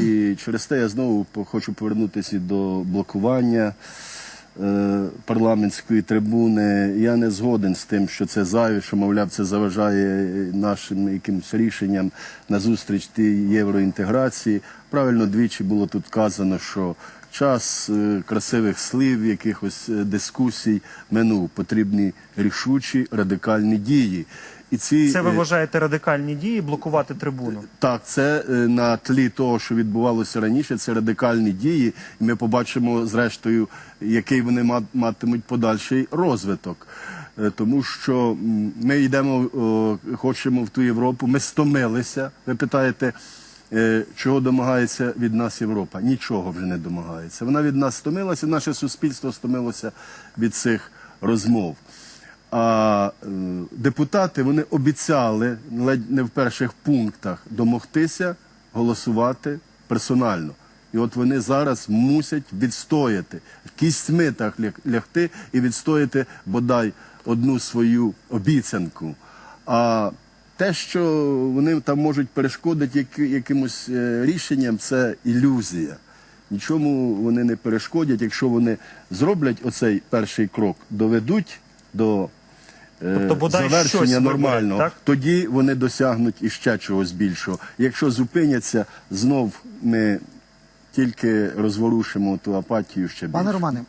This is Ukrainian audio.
І через те я знову хочу повернутися до блокування е, парламентської трибуни. Я не згоден з тим, що це зайве, що, мовляв, це заважає нашим якимось рішенням на зустріч тій євроінтеграції. Правильно двічі було тут казано, що час е, красивих слів, якихось е, дискусій минув. Потрібні рішучі радикальні дії. І ці Це ви е, вважаєте радикальні дії блокувати трибуну? так, це на тлі того, що відбувалося раніше, це радикальні дії, і ми побачимо, зрештою, який вони ма- матимуть подальший розвиток. Тому що ми йдемо, хочемо в ту Європу, ми стомилися. Ви питаєте, чого домагається від нас Європа? Нічого вже не домагається. Вона від нас стомилася, наше суспільство стомилося від цих розмов. А е, депутати вони обіцяли ледь не в перших пунктах домогтися голосувати персонально. І от вони зараз мусять відстояти кістьми так лягти і відстояти бодай одну свою обіцянку. А те, що вони там можуть перешкодити якимось е, рішенням, це ілюзія. Нічому вони не перешкодять, якщо вони зроблять оцей перший крок, доведуть до е, Тобто, завершення нормального, так? тоді вони досягнуть іще чогось більшого. Якщо зупиняться, знов ми тільки розворушимо ту апатію ще більше. Пане Романе,